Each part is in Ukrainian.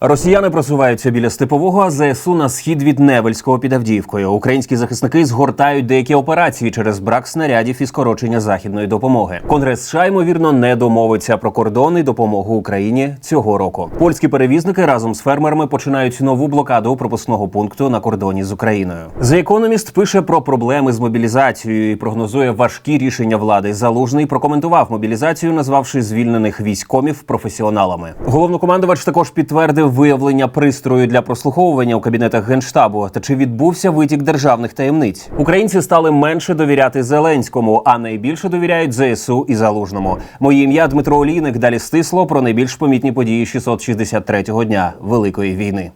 Росіяни просуваються біля степового а ЗСУ на схід від Невельського під Авдіївкою. Українські захисники згортають деякі операції через брак снарядів і скорочення західної допомоги. Конгрес США, ймовірно не домовиться про кордон і допомогу Україні цього року. Польські перевізники разом з фермерами починають нову блокаду пропускного пункту на кордоні з Україною. The Economist пише про проблеми з мобілізацією і прогнозує важкі рішення влади. Залужний прокоментував мобілізацію, назвавши звільнених військомів професіоналами. Головнокомандувач також підтвердив виявлення пристрою для прослуховування у кабінетах генштабу. Та чи відбувся витік державних таємниць? Українці стали менше довіряти Зеленському, а найбільше довіряють ЗСУ і Залужному. Моє ім'я Дмитро Олійник. Далі стисло про найбільш помітні події 663-го дня Великої війни.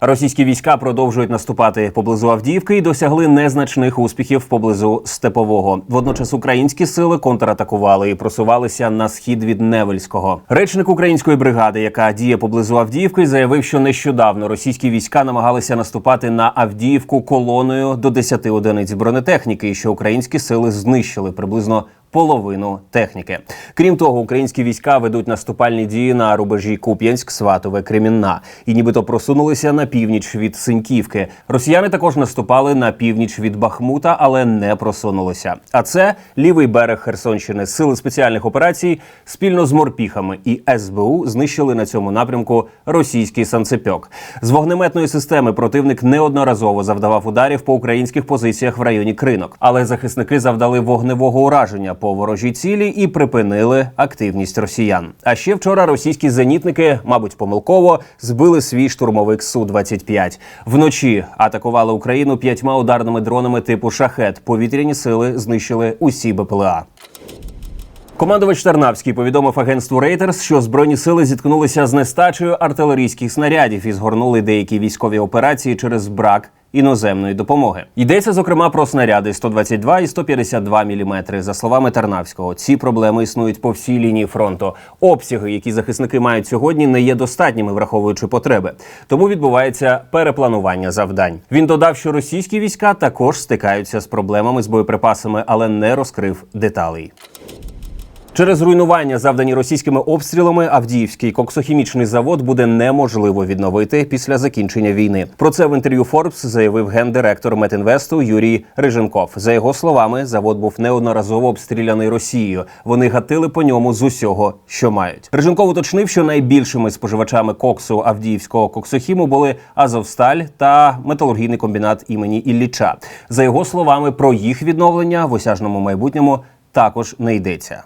Російські війська продовжують наступати поблизу Авдіївки і досягли незначних успіхів поблизу Степового. Водночас українські сили контратакували і просувалися на схід від Невельського. Речник української бригади, яка діє поблизу Авдіївки, заявив, що нещодавно російські війська намагалися наступати на Авдіївку колоною до 10 одиниць бронетехніки, і що українські сили знищили приблизно половину техніки. Крім того, українські війська ведуть наступальні дії на рубежі Куп'янськ, Сватове, Кремінна і нібито просунулися на північ від Синьківки. Росіяни також наступали на північ від Бахмута, але не просунулися. А це лівий берег Херсонщини. Сили спеціальних операцій спільно з морпіхами і СБУ знищили на цьому напрямку російський санцепьок. З вогнеметної системи противник неодноразово завдавав ударів по українських позиціях в районі Кринок, але захисники завдали вогневого ураження по ворожій цілі і припинили активність росіян. А ще вчора російські зенітники, мабуть, помилково збили свій штурмовик су 25 Вночі атакували Україну п'ятьма ударними дронами типу шахет. Повітряні сили знищили усі БПЛА. Командувач Тарнавський повідомив агентству Reuters, що збройні сили зіткнулися з нестачею артилерійських снарядів і згорнули деякі військові операції через брак іноземної допомоги. Йдеться зокрема про снаряди 122 і 152 мм. За словами Тарнавського, ці проблеми існують по всій лінії фронту. Обсяги, які захисники мають сьогодні, не є достатніми, враховуючи потреби. Тому відбувається перепланування завдань. Він додав, що російські війська також стикаються з проблемами з боєприпасами, але не розкрив деталей. Через руйнування, завдані російськими обстрілами, Авдіївський коксохімічний завод буде неможливо відновити після закінчення війни. Про це в інтерв'ю Forbes заявив гендиректор Метінвесту Юрій Риженков. За його словами, завод був неодноразово обстріляний Росією. Вони гатили по ньому з усього, що мають. Риженков уточнив, що найбільшими споживачами коксу Авдіївського коксохіму були Азовсталь та металургійний комбінат імені Ілліча. За його словами, про їх відновлення в осяжному майбутньому також не йдеться.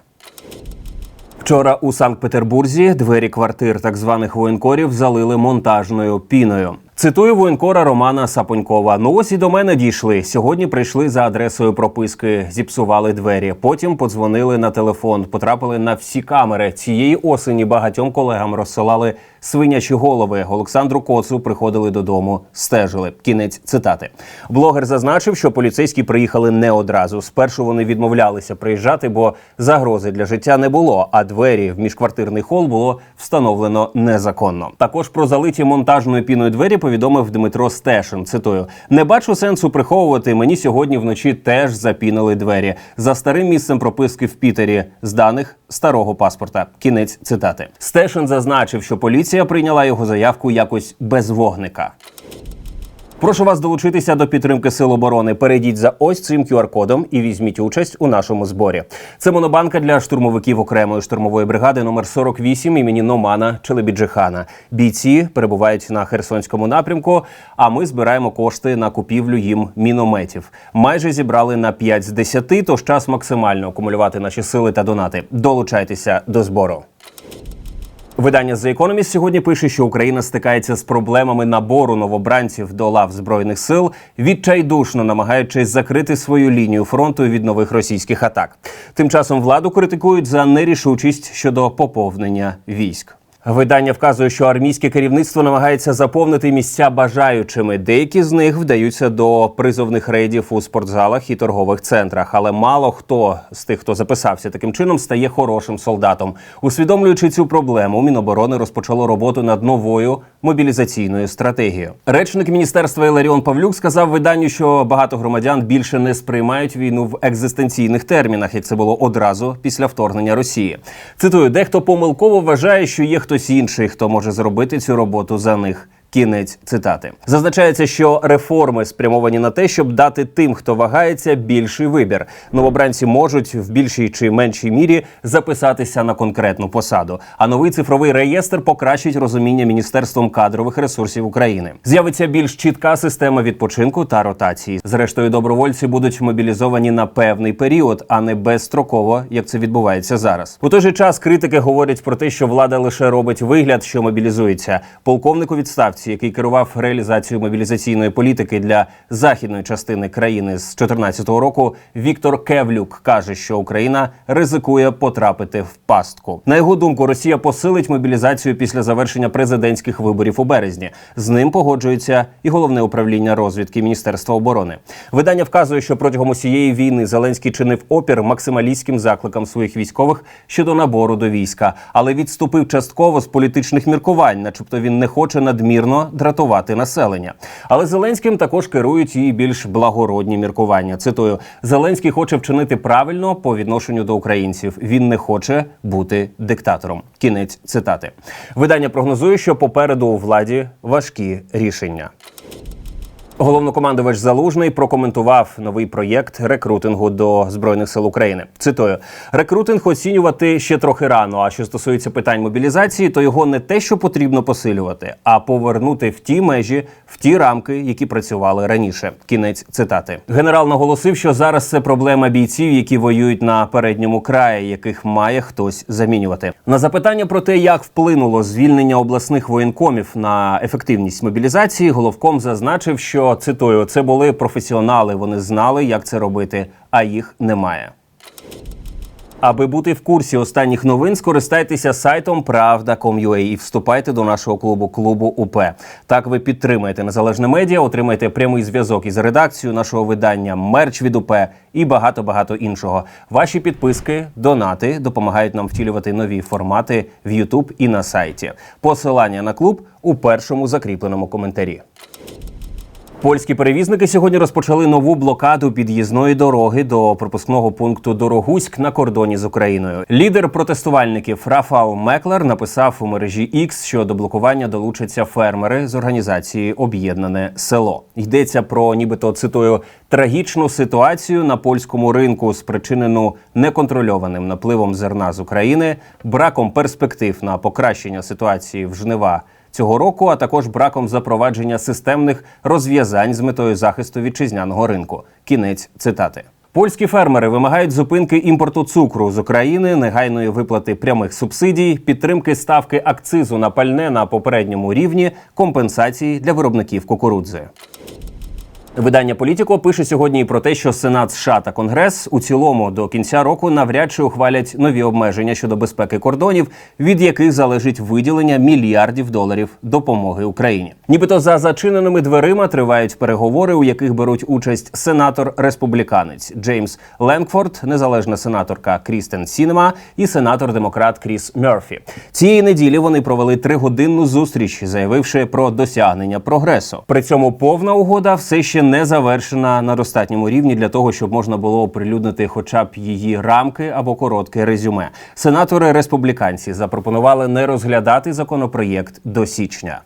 Вчора у Санкт-Петербурзі двері квартир так званих воєнкорів залили монтажною піною. Цитую воєнкора Романа Сапонькова. Ну ось і до мене дійшли. Сьогодні прийшли за адресою прописки, зіпсували двері. Потім подзвонили на телефон, потрапили на всі камери. Цієї осені багатьом колегам розсилали свинячі голови. Олександру Коцу приходили додому, стежили. Кінець цитати. Блогер зазначив, що поліцейські приїхали не одразу. Спершу вони відмовлялися приїжджати, бо загрози для життя не було. А двері в міжквартирний хол було встановлено незаконно. Також про залиті монтажною піною двері повідомив Дмитро Стешин. Цитую: не бачу сенсу приховувати. Мені сьогодні вночі теж запінили двері за старим місцем прописки в Пітері з даних старого паспорта. Кінець цитати. Стешин зазначив, що поліція прийняла його заявку якось без вогника. Прошу вас долучитися до підтримки Сил оборони. Перейдіть за ось цим QR-кодом і візьміть участь у нашому зборі. Це монобанка для штурмовиків окремої штурмової бригади номер 48 імені Номана Челебіджихана. Бійці перебувають на Херсонському напрямку. А ми збираємо кошти на купівлю їм мінометів. Майже зібрали на 5 з 10, тож час максимально акумулювати наші сили та донати. Долучайтеся до збору. Видання The Economist сьогодні пише, що Україна стикається з проблемами набору новобранців до лав збройних сил, відчайдушно намагаючись закрити свою лінію фронту від нових російських атак. Тим часом владу критикують за нерішучість щодо поповнення військ. Видання вказує, що армійське керівництво намагається заповнити місця бажаючими. Деякі з них вдаються до призовних рейдів у спортзалах і торгових центрах. Але мало хто з тих, хто записався таким чином, стає хорошим солдатом. Усвідомлюючи цю проблему, Міноборони розпочало роботу над новою мобілізаційною стратегією. Речник міністерства Іларіон Павлюк сказав виданню, що багато громадян більше не сприймають війну в екзистенційних термінах, як це було одразу після вторгнення Росії. Цитую, дехто помилково вважає, що є хтось інший, хто може зробити цю роботу за них. Кінець цитати зазначається, що реформи спрямовані на те, щоб дати тим, хто вагається, більший вибір. Новобранці можуть в більшій чи меншій мірі записатися на конкретну посаду. А новий цифровий реєстр покращить розуміння міністерством кадрових ресурсів України. З'явиться більш чітка система відпочинку та ротації. Зрештою, добровольці будуть мобілізовані на певний період, а не безстроково, як це відбувається зараз. У той же час критики говорять про те, що влада лише робить вигляд, що мобілізується. Полковник у відставці, який керував реалізацією мобілізаційної політики для західної частини країни з 2014 року, Віктор Кевлюк каже, що Україна ризикує потрапити в пастку. На його думку, Росія посилить мобілізацію після завершення президентських виборів у березні. З ним погоджується і головне управління розвідки Міністерства оборони. Видання вказує, що протягом усієї війни Зеленський чинив опір максималістським закликам своїх військових щодо набору до війська, але відступив частково з політичних міркувань, начебто він не хоче надмірно дратувати населення. Але Зеленським також керують і більш благородні міркування. Цитую: Зеленський хоче вчинити правильно по відношенню до українців. Він не хоче бути диктатором. Кінець цитати. Видання прогнозує, що попереду у владі важкі рішення. Головнокомандувач Залужний прокоментував новий проєкт рекрутингу до збройних сил України. Цитую: рекрутинг оцінювати ще трохи рано. А що стосується питань мобілізації, то його не те, що потрібно посилювати, а повернути в ті межі, в ті рамки, які працювали раніше. Кінець цитати. Генерал наголосив, що зараз це проблема бійців, які воюють на передньому краї, яких має хтось замінювати. На запитання про те, як вплинуло звільнення обласних воєнкомів на ефективність мобілізації, головком зазначив, що цитую, це були професіонали. Вони знали, як це робити, а їх немає. Аби бути в курсі останніх новин, скористайтеся сайтом Правда.com.ua і вступайте до нашого клубу клубу УП. Так ви підтримаєте незалежне медіа, отримаєте прямий зв'язок із редакцією нашого видання, мерч від УП і багато багато іншого. Ваші підписки, донати допомагають нам втілювати нові формати в YouTube і на сайті. Посилання на клуб у першому закріпленому коментарі. Польські перевізники сьогодні розпочали нову блокаду під'їзної дороги до пропускного пункту Дорогуськ на кордоні з Україною. Лідер протестувальників Рафал Меклер написав у мережі X, що до блокування долучаться фермери з організації Об'єднане село. Йдеться про нібито цитую трагічну ситуацію на польському ринку, спричинену неконтрольованим напливом зерна з України, браком перспектив на покращення ситуації в жнива цього року, а також браком запровадження системних розв'язань з метою захисту вітчизняного ринку. Кінець цитати. Польські фермери вимагають зупинки імпорту цукру з України, негайної виплати прямих субсидій, підтримки ставки акцизу на пальне на попередньому рівні, компенсації для виробників кукурудзи. Видання Політіко пише сьогодні про те, що Сенат США та Конгрес у цілому до кінця року навряд чи ухвалять нові обмеження щодо безпеки кордонів, від яких залежить виділення мільярдів доларів допомоги Україні. Нібито за зачиненими дверима тривають переговори, у яких беруть участь сенатор республіканець Джеймс Ленкфорд, незалежна сенаторка Крістен Сінема і сенатор-демократ Кріс Мерфі. Цієї неділі вони провели тригодинну зустріч, заявивши про досягнення прогресу. При цьому повна угода все ще не завершена на достатньому рівні для того, щоб можна було оприлюднити хоча б її рамки або коротке резюме. Сенатори республіканці запропонували не розглядати законопроєкт до січня.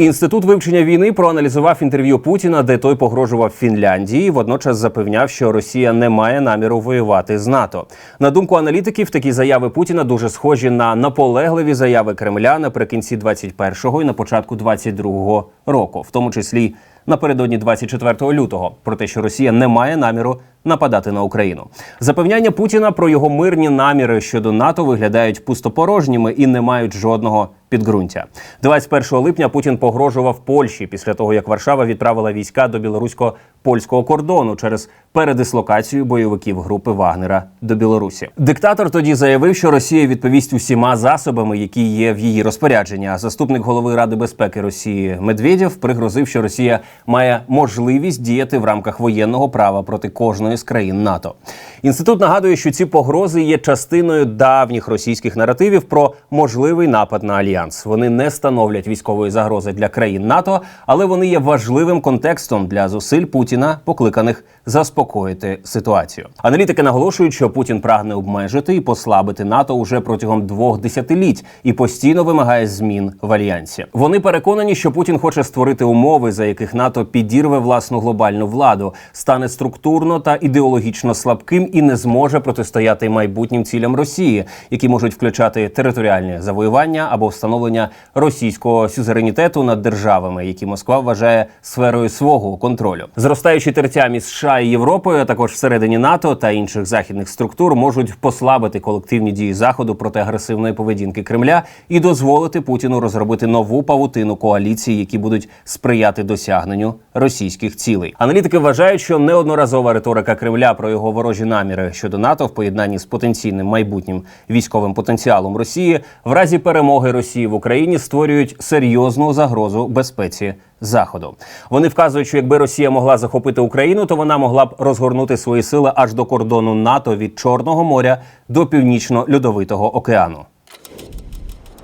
Інститут вивчення війни проаналізував інтерв'ю Путіна, де той погрожував Фінляндії. Водночас запевняв, що Росія не має наміру воювати з НАТО. На думку аналітиків, такі заяви Путіна дуже схожі на наполегливі заяви Кремля наприкінці 21-го і на початку 22-го року, в тому числі напередодні 24 лютого, про те, що Росія не має наміру нападати на Україну. Запевняння Путіна про його мирні наміри щодо НАТО виглядають пустопорожніми і не мають жодного підґрунтя. 21 липня Путін погрожував Польщі після того, як Варшава відправила війська до білорусько-польського кордону через передислокацію бойовиків групи Вагнера до Білорусі. Диктатор тоді заявив, що Росія відповість усіма засобами, які є в її розпорядженні. А заступник голови Ради безпеки Росії Медведєв пригрозив, що Росія має можливість діяти в рамках воєнного права проти кожної з країн НАТО. Інститут нагадує, що ці погрози є частиною давніх російських наративів про можливий напад на альянс. Вони не становлять військової загрози для країн НАТО, але вони є важливим контекстом для зусиль Путіна, покликаних заспокоїти ситуацію. Аналітики наголошують, що Путін прагне обмежити і послабити НАТО уже протягом двох десятиліть і постійно вимагає змін в альянсі. Вони переконані, що Путін хоче створити умови, за яких НАТО підірве власну глобальну владу, стане структурно та ідеологічно слабким і не зможе протистояти майбутнім цілям Росії, які можуть включати територіальне завоювання або встановлення російського сюзеренітету над державами, які Москва вважає сферою свого контролю. Зростаючі тертя США і Європою, а також всередині НАТО та інших західних структур можуть послабити колективні дії заходу проти агресивної поведінки Кремля і дозволити Путіну розробити нову павутину коаліції, які будуть сприяти досягненню російських цілей. Аналітики вважають, що неодноразова риторика Кремля про його ворожі наміри щодо НАТО в поєднанні з потенційним майбутнім військовим потенціалом Росії в разі перемоги Росії в Україні створюють серйозну загрозу безпеці. Заходу вони вказують, що якби Росія могла захопити Україну, то вона могла б розгорнути свої сили аж до кордону НАТО від Чорного моря до північно-льодовитого океану.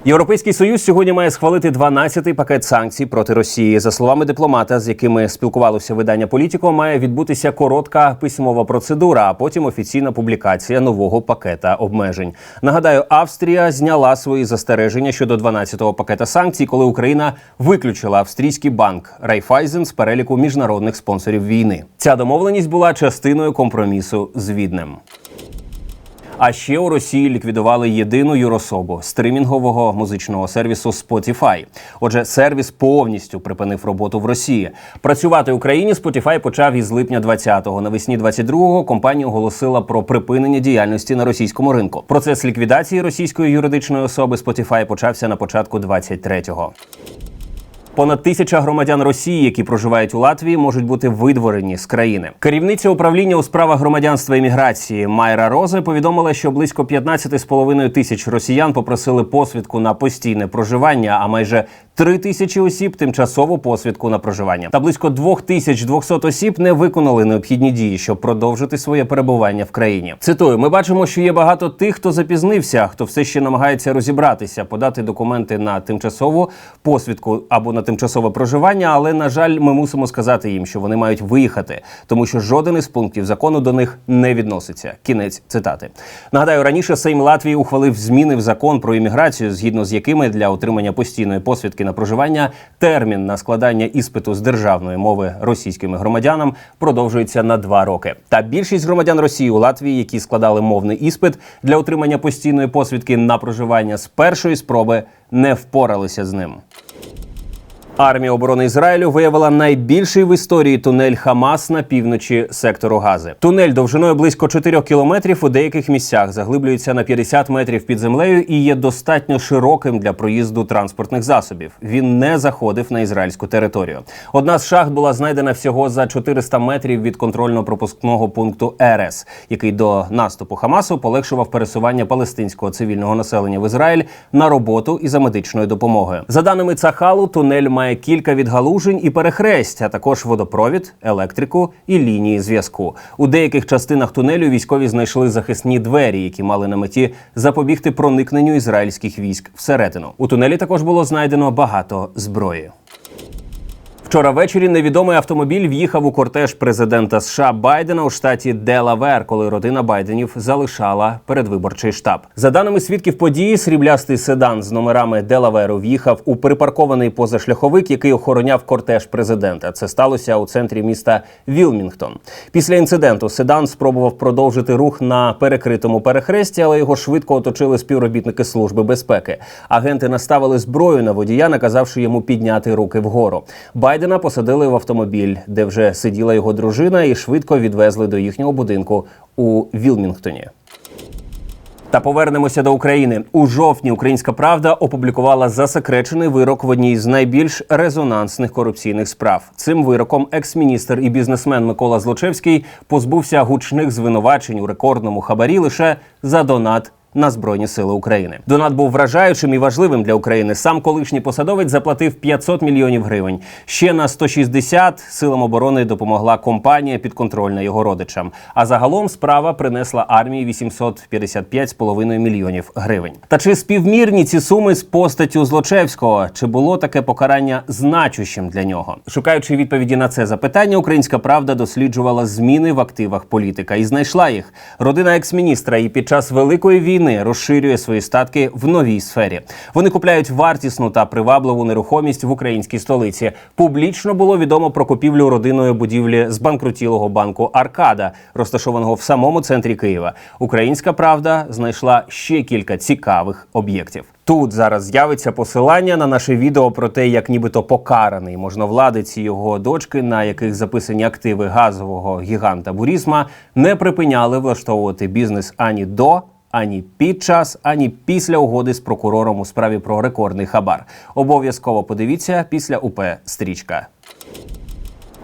Європейський союз сьогодні має схвалити 12-й пакет санкцій проти Росії. За словами дипломата, з якими спілкувалося видання Політіко, має відбутися коротка письмова процедура, а потім офіційна публікація нового пакета обмежень. Нагадаю, Австрія зняла свої застереження щодо 12-го пакета санкцій, коли Україна виключила австрійський банк Райфайзен з переліку міжнародних спонсорів війни. Ця домовленість була частиною компромісу з Віднем. А ще у Росії ліквідували єдину юрособу стримінгового музичного сервісу Spotify. Отже, сервіс повністю припинив роботу в Росії. Працювати в Україні Spotify почав із липня 20-го. Навесні 22-го компанія оголосила про припинення діяльності на російському ринку. Процес ліквідації російської юридичної особи Spotify почався на початку 23-го. Понад тисяча громадян Росії, які проживають у Латвії, можуть бути видворені з країни. Керівниця управління у справах громадянства і міграції Майра Розе повідомила, що близько 15,5 тисяч росіян попросили посвідку на постійне проживання, а майже 3 тисячі осіб тимчасову посвідку на проживання. Та близько 2200 осіб не виконали необхідні дії, щоб продовжити своє перебування в країні. Цитую: ми бачимо, що є багато тих, хто запізнився, хто все ще намагається розібратися, подати документи на тимчасову посвідку або на тимчасове проживання. Але на жаль, ми мусимо сказати їм, що вони мають виїхати, тому що жоден із пунктів закону до них не відноситься. Кінець цитати. Нагадаю, раніше Сейм Латвії ухвалив зміни в закон про імміграцію, згідно з якими для отримання постійної посвідки на проживання термін на складання іспиту з державної мови російськими громадянам продовжується на два роки. Та більшість громадян Росії у Латвії, які складали мовний іспит для отримання постійної посвідки на проживання з першої спроби, не впоралися з ним. Армія оборони Ізраїлю виявила найбільший в історії тунель Хамас на півночі сектору Гази. Тунель довжиною близько 4 кілометрів у деяких місцях заглиблюється на 50 метрів під землею і є достатньо широким для проїзду транспортних засобів. Він не заходив на ізраїльську територію. Одна з шахт була знайдена всього за 400 метрів від контрольно-пропускного пункту Ерес, який до наступу Хамасу полегшував пересування палестинського цивільного населення в Ізраїль на роботу і за медичною допомогою. За даними Цахалу, тунель має кілька відгалужень і перехресть, а також водопровід, електрику і лінії зв'язку. У деяких частинах тунелю військові знайшли захисні двері, які мали на меті запобігти проникненню ізраїльських військ всередину. У тунелі також було знайдено багато зброї. Вчора ввечері невідомий автомобіль в'їхав у кортеж президента США Байдена у штаті Делавер, коли родина Байденів залишала передвиборчий штаб. За даними свідків події, сріблястий седан з номерами Делаверу в'їхав у припаркований позашляховик, який охороняв кортеж президента. Це сталося у центрі міста Вілмінгтон. Після інциденту седан спробував продовжити рух на перекритому перехресті, але його швидко оточили співробітники служби безпеки. Агенти наставили зброю на водія, наказавши йому підняти руки вгору. Байдена посадили в автомобіль, де вже сиділа його дружина, і швидко відвезли до їхнього будинку у Вілмінгтоні. Та повернемося до України. У жовтні Українська Правда опублікувала засекречений вирок в одній з найбільш резонансних корупційних справ. Цим вироком екс-міністр і бізнесмен Микола Злочевський позбувся гучних звинувачень у рекордному хабарі лише за донат. На збройні сили України донат був вражаючим і важливим для України. Сам колишній посадовець заплатив 500 мільйонів гривень. Ще на 160 силам оборони допомогла компанія підконтрольна його родичам. А загалом справа принесла армії 855,5 мільйонів гривень. Та чи співмірні ці суми з постаттю Злочевського? Чи було таке покарання значущим для нього? Шукаючи відповіді на це запитання, Українська Правда досліджувала зміни в активах політика і знайшла їх. Родина екс-міністра і під час великої війни розширює свої статки в новій сфері. Вони купляють вартісну та привабливу нерухомість в українській столиці. Публічно було відомо про купівлю родиною будівлі збанкрутілого банку Аркада, розташованого в самому центрі Києва. Українська правда знайшла ще кілька цікавих об'єктів. Тут зараз з'явиться посилання на наше відео про те, як нібито покараний можновладець і його дочки, на яких записані активи газового гіганта Бурісма, не припиняли влаштовувати бізнес ані до. Ані під час, ані після угоди з прокурором у справі про рекордний хабар. Обов'язково подивіться після УП стрічка.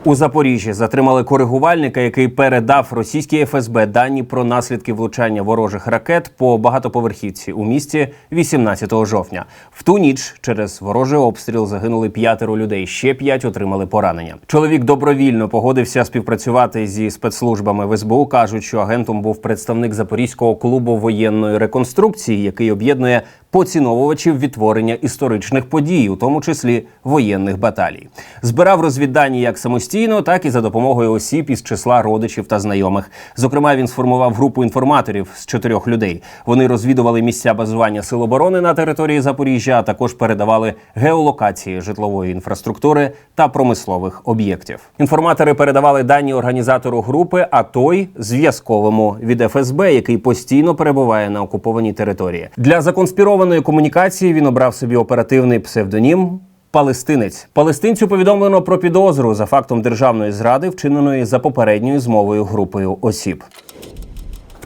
У Запоріжжі затримали коригувальника, який передав російській ФСБ дані про наслідки влучання ворожих ракет по багатоповерхівці у місті 18 жовтня. В ту ніч через ворожий обстріл загинули п'ятеро людей. Ще п'ять отримали поранення. Чоловік добровільно погодився співпрацювати зі спецслужбами в СБУ. кажуть, що агентом був представник Запорізького клубу воєнної реконструкції, який об'єднує поціновувачів відтворення історичних подій, у тому числі воєнних баталій. Збирав розвіддані як самостійно, так і за допомогою осіб із числа родичів та знайомих. Зокрема, він сформував групу інформаторів з чотирьох людей. Вони розвідували місця базування сил оборони на території Запоріжжя, а також передавали геолокації житлової інфраструктури та промислових об'єктів. Інформатори передавали дані організатору групи, а той зв'язковому від ФСБ, який постійно перебуває на окупованій території. Для законспірованої комунікації він обрав собі оперативний псевдонім. Палестинець палестинцю повідомлено про підозру за фактом державної зради, вчиненої за попередньою змовою групою осіб.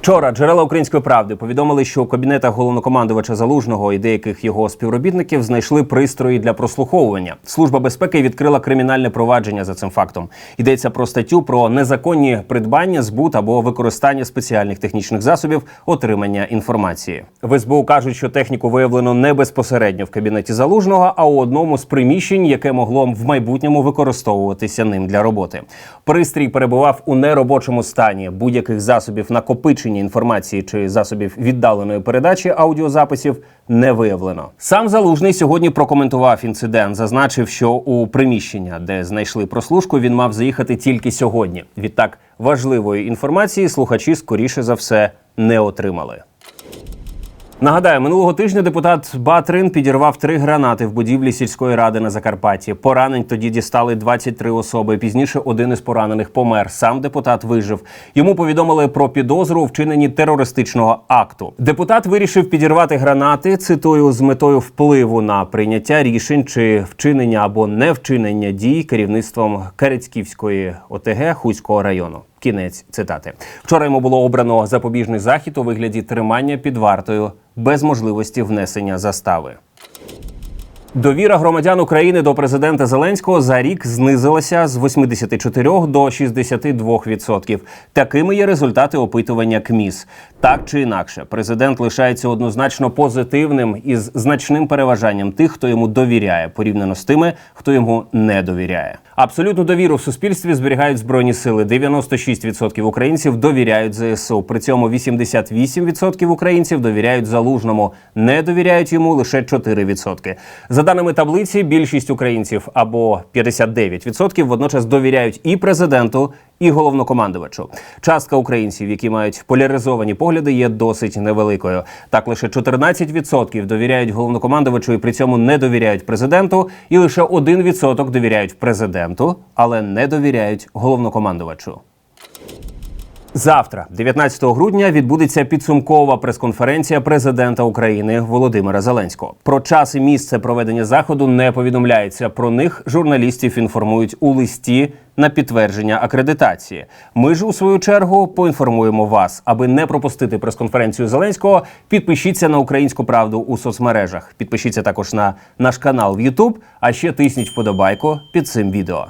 Вчора джерела української правди повідомили, що у кабінетах головнокомандувача залужного і деяких його співробітників знайшли пристрої для прослуховування. Служба безпеки відкрила кримінальне провадження за цим фактом. Йдеться про статтю про незаконні придбання, збут або використання спеціальних технічних засобів отримання інформації. В СБУ кажуть, що техніку виявлено не безпосередньо в кабінеті залужного, а у одному з приміщень, яке могло в майбутньому використовуватися ним для роботи. Пристрій перебував у неробочому стані будь-яких засобів накопичення інформації чи засобів віддаленої передачі аудіозаписів не виявлено. Сам залужний сьогодні прокоментував інцидент, зазначив, що у приміщення, де знайшли прослушку, він мав заїхати тільки сьогодні. Відтак важливої інформації слухачі скоріше за все не отримали. Нагадаю, минулого тижня депутат Батрин підірвав три гранати в будівлі сільської ради на Закарпатті. Поранень тоді дістали 23 особи. Пізніше один із поранених помер. Сам депутат вижив. Йому повідомили про підозру у вчиненні терористичного акту. Депутат вирішив підірвати гранати. Цитую з метою впливу на прийняття рішень чи вчинення або невчинення дій керівництвом Керецьківської ОТГ Хуського району. Кінець цитати. Вчора йому було обрано запобіжний захід у вигляді тримання під вартою без можливості внесення застави. Довіра громадян України до президента Зеленського за рік знизилася з 84 до 62%. Такими є результати опитування КМІС. Так чи інакше, президент лишається однозначно позитивним із значним переважанням тих, хто йому довіряє, порівняно з тими, хто йому не довіряє. Абсолютну довіру в суспільстві зберігають збройні сили. 96% українців довіряють ЗСУ. При цьому 88% українців довіряють залужному, не довіряють йому лише 4%. За даними таблиці, більшість українців або 59% водночас довіряють і президенту, і головнокомандувачу. Частка українців, які мають поляризовані погляди, є досить невеликою. Так лише 14% довіряють головнокомандувачу і при цьому не довіряють президенту, і лише 1% довіряють президенту, але не довіряють головнокомандувачу. Завтра, 19 грудня, відбудеться підсумкова прес-конференція президента України Володимира Зеленського. Про час і місце проведення заходу не повідомляється. Про них журналістів інформують у листі на підтвердження акредитації. Ми ж у свою чергу поінформуємо вас, аби не пропустити прес-конференцію Зеленського. Підпишіться на українську правду у соцмережах. Підпишіться також на наш канал в YouTube, а ще тисніть вподобайку під цим відео.